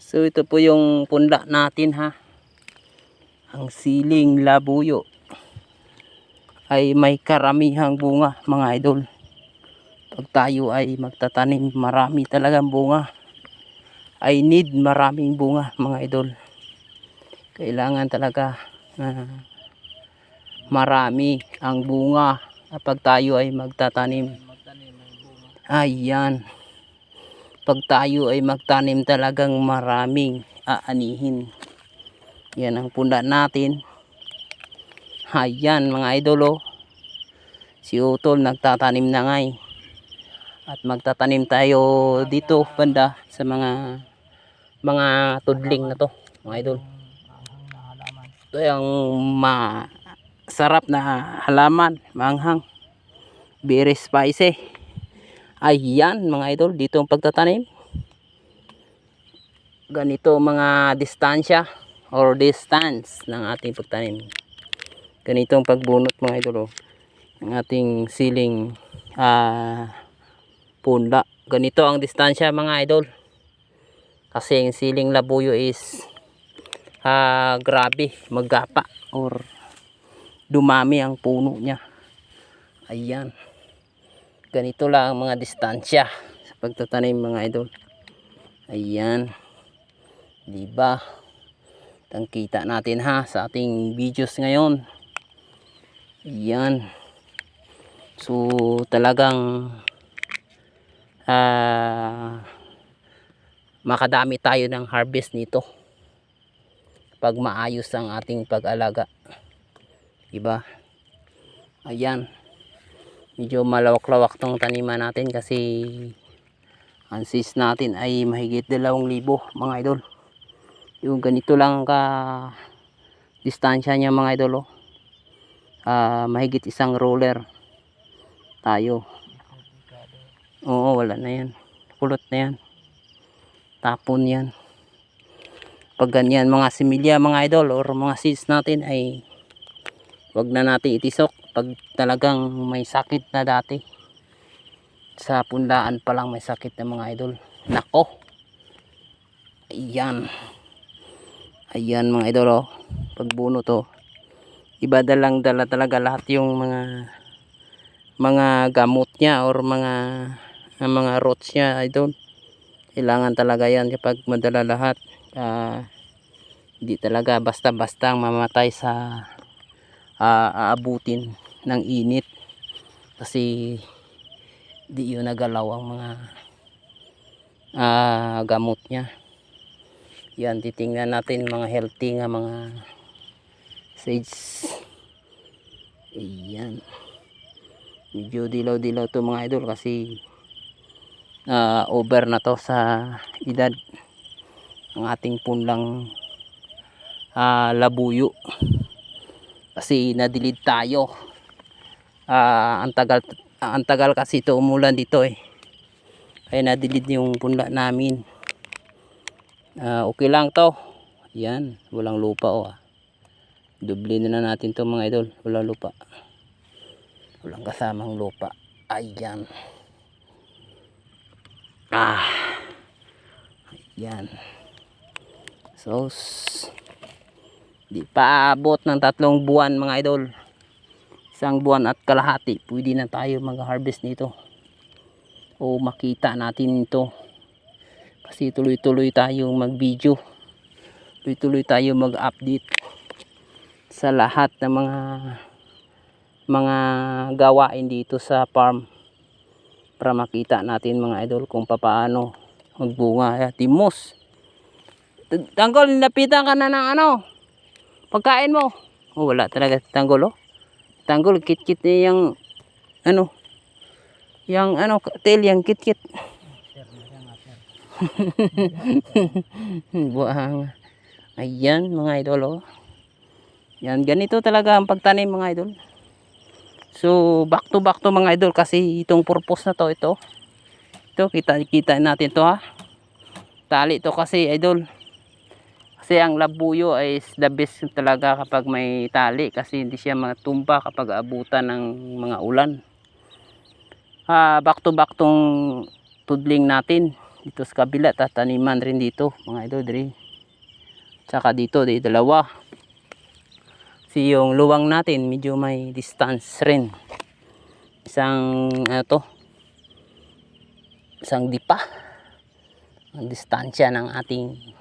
So ito po yung punla natin ha. Ang siling labuyo ay may karamihang bunga mga idol. Pag tayo ay magtatanim marami talagang bunga. I need maraming bunga mga idol. Kailangan talaga na marami ang bunga kapag tayo ay magtatanim. Ayan. Pag tayo ay magtanim talagang maraming aanihin. Yan ang punda natin. Ayan mga idol oh. Si Utol nagtatanim na ngay. At magtatanim tayo dito banda sa mga mga tudling na to mga idol. Ito yung masarap na halaman, manghang. Very spicy. Ayan mga idol, dito ang pagtatanim. Ganito mga distansya or distance ng ating pagtanim. Ganito ang pagbunot mga idol oh. Ng ating siling ah punla. Ganito ang distansya mga idol. Kasi ang siling labuyo is ah grabe, maggapa or dumami ang puno niya. Ayan. Ganito lang ang mga distansya sa pagtatanim mga idol. Ayan. Diba? Tangkita natin ha sa ating videos ngayon. Ayan. So talagang ah makadami tayo ng harvest nito pag maayos ang ating pag-alaga. Diba? Ayan medyo malawak-lawak tong taniman natin kasi ang sis natin ay mahigit 2,000 mga idol. Yung ganito lang ka distansya niya mga idol oh. Ah, mahigit isang roller tayo. Oo wala na yan. Kulot na yan. Tapon yan. Pag ganyan mga similya mga idol or mga seeds natin ay wag na natin itisok pag talagang may sakit na dati sa pundaan pa lang may sakit na mga idol. Nako! Ayan. Ayan mga idol oh. Pagbuno to iba dalang dala talaga lahat yung mga mga gamot niya or mga mga roots niya idol. Kailangan talaga yan kapag madala lahat. Ah hindi talaga basta basta mamatay sa ah, aabutin ng init. Kasi di yun nagalaw ang mga ah, gamot niya. Yan titingnan natin mga healthy nga mga sage ayan. Medyo dilaw dilaw to mga idol kasi ah, over na to sa edad. Ang ating punlang ah, labuyo. Kasi nadilid tayo ah, ang tagal ang tagal kasi ito umulan dito eh. Kaya nadilid yung punla namin. Ah, okay lang to. Yan walang lupa oh ah. doble na na natin to mga idol. Walang lupa. Walang kasamang lupa. Ayan. Ah. Ayan. So di pa abot ng tatlong buwan mga idol isang buwan at kalahati pwede na tayo mag harvest nito. O makita natin ito. Kasi tuloy-tuloy tayong mag video tuloy-tuloy tayo mag update sa lahat ng mga mga gawain dito sa farm para makita natin mga idol kung papaano magbunga. Timos tanggol napitan ka na ng ano? Pagkain mo? Oh, wala talaga tanggol oh tanggol kit-kit niya yung ano yung ano tail yung kit-kit. Buang ayan mga idol oh. yan ganito talaga ang pagtanim mga idol. So back to back to mga idol kasi itong purpose na to ito. Ito kita kita natin to ha. Tali to kasi idol kasi ang labuyo ay the best talaga kapag may tali kasi hindi siya matumba kapag abutan ng mga ulan. Ah back to back tong tudling natin dito sa kabila tataniman rin dito mga idol diri. Tsaka dito di dalawa. Si yung luwang natin medyo may distance rin. Isang ano to? Isang dipa. Ang distansya ng ating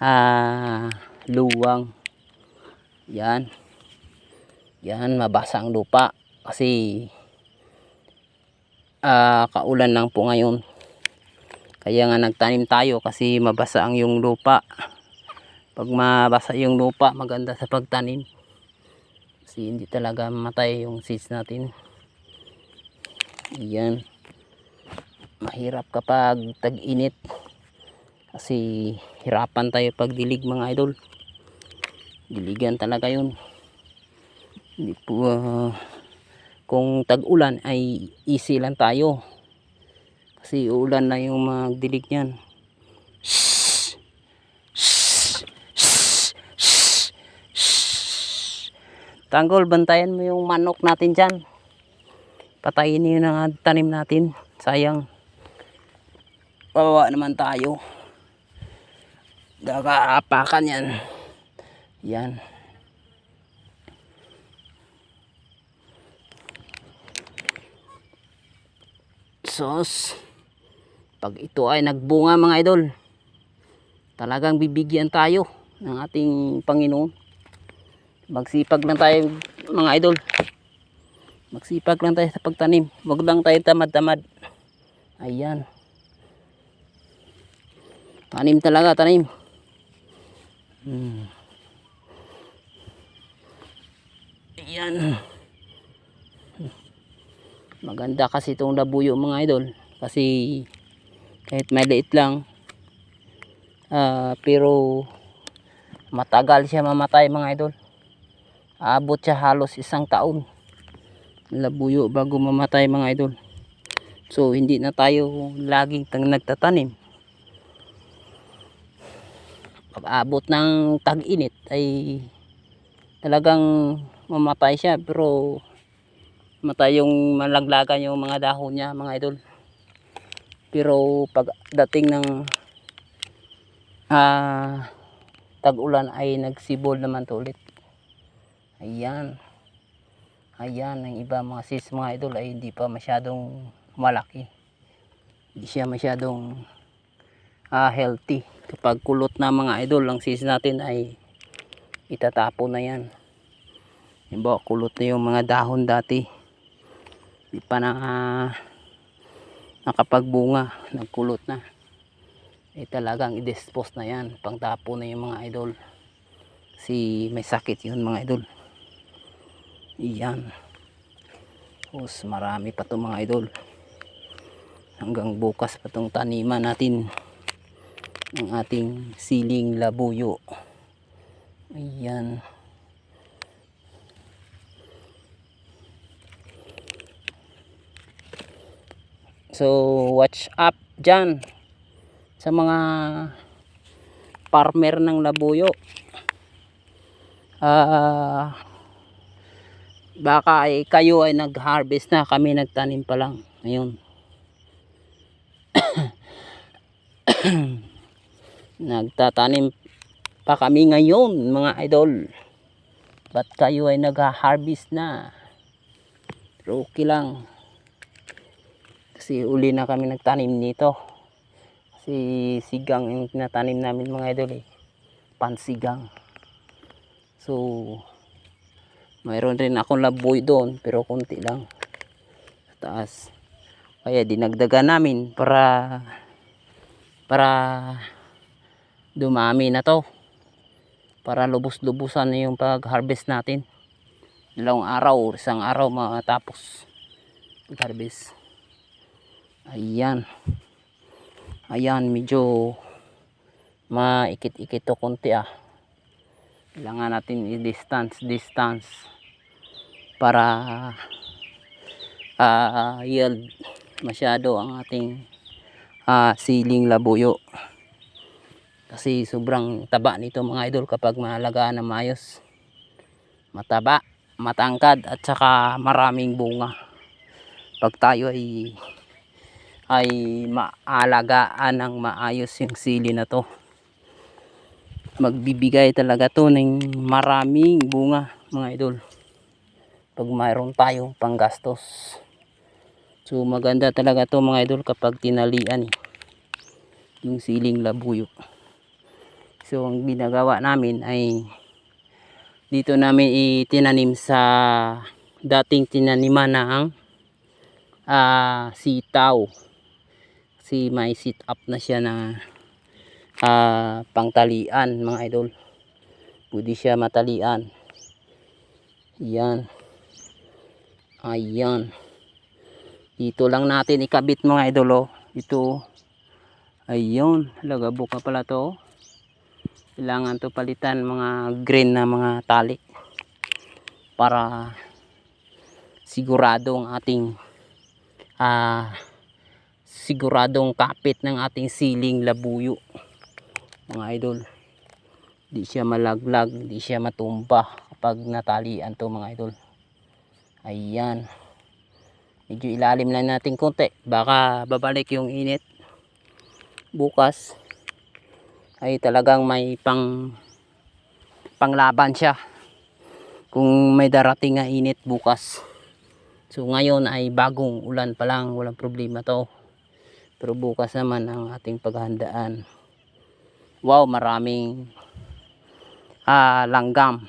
ah, luwang. Yan. Yan mabasa ang lupa. Kasi ah, kaulan lang po ngayon. Kaya nga nagtanim tayo kasi mabasa ang yung lupa. Pag mabasa yung lupa maganda sa pagtanim. Kasi hindi talaga mamatay yung seeds natin. Yan. Mahirap kapag tag-init. Kasi hirapan tayo pag dilig mga idol diligan talaga yun hindi po ah, kung tag-ulan ay easy lang tayo kasi ulan na yung magdilig! Shhh! Tanggol, bantayan mo yung manok natin dyan. Patayin yun ang tanim natin. Sayang. Kawawa naman tayo. Gagaapakan yan. Yan. Sos. Pag ito ay nagbunga mga idol. Talagang bibigyan tayo ng ating Panginoon. Magsipag lang tayo mga idol. Magsipag lang tayo sa pagtanim. Huwag lang tayo tamad-tamad. Ayan. Tanim talaga, tanim. Hmm. Ayan. Maganda kasi itong labuyo mga idol. Kasi kahit maliit lang. ah, pero matagal siya mamatay mga idol. Aabot siya halos isang taon. Labuyo bago mamatay mga idol. So hindi na tayo laging nagtatanim. Pag abot ng tag-init ay talagang mamatay siya pero matay yung malaglagan yung mga dahon niya mga idol. Pero pag dating ng ah tag-ulan ay nagsibol naman to ulit. Ayan. Ayan, ang iba mga sis mga idol ay hindi pa masyadong malaki. Hindi siya masyadong ah, healthy. Kapag kulot na mga idol, ang sis natin ay itatapo na yan. Halimbawa, kulot na yung mga dahon dati. Di pa na ah, nakapagbunga, nagkulot na. Eh talagang i-dispose na yan. Pangtapo na yung mga idol. Kasi may sakit yun mga idol. Iyan. Tapos marami pa to mga idol. Hanggang bukas pa tong taniman natin ng ating siling labuyo. Ayan. So, watch up dyan sa mga farmer ng labuyo. Ah, baka ay kayo ay nag-harvest na, kami nagtanim pa lang. Ngayon. Nagtatanim pa kami ngayon, mga idol. Ba't kayo ay nag-harvest na? Pero okay lang. Kasi uli na kami nagtanim nito. Kasi sigang yung tinatanim namin mga idol eh. Pansigang. So, mayroon rin akong laboy doon pero konti lang. Taas. Kaya dinagdagan namin para para dumami na to. Para lubos-lubusan na yung pag-harvest natin. Dalawang araw, isang araw matapos pag-harvest. Ayan. Ayan, medyo maikit-ikit to konti ah. Kailangan natin i-distance, distance para ah, yield masyado ang ating ah, siling labuyo. Kasi sobrang taba nito mga idol kapag maalagaan na maayos. Mataba, matangkad at saka maraming bunga. Pag tayo ay ay maalagaan ng maayos yung sili na to magbibigay talaga to ng maraming bunga mga idol pag mayroon tayong panggastos so maganda talaga to mga idol kapag tinalian eh, yung siling labuyo so ang ginagawa namin ay dito namin itinanim sa dating tinaniman ng ah, sitaw. Kasi may sit up na siya na ah, pangtalian mga idol. Pwede siya matalian. Yan ayan. Dito lang natin ikabit mga idol oh. ito ayun lagabo ka pala to oh. Kailangan to palitan mga green na mga tali para sigurado ang ating ah siguradong kapit ng ating siling labuyo. Mga idol di siya malaglag di siya matumba kapag natalian to mga idol. Ayan. Medyo ilalim lang natin konti. Baka babalik yung init bukas ay talagang may pang panglaban siya. Kung may darating na init bukas. So ngayon ay bagong ulan pa lang. Walang problema to. Pero bukas naman ang ating paghandaan wow maraming ah, langgam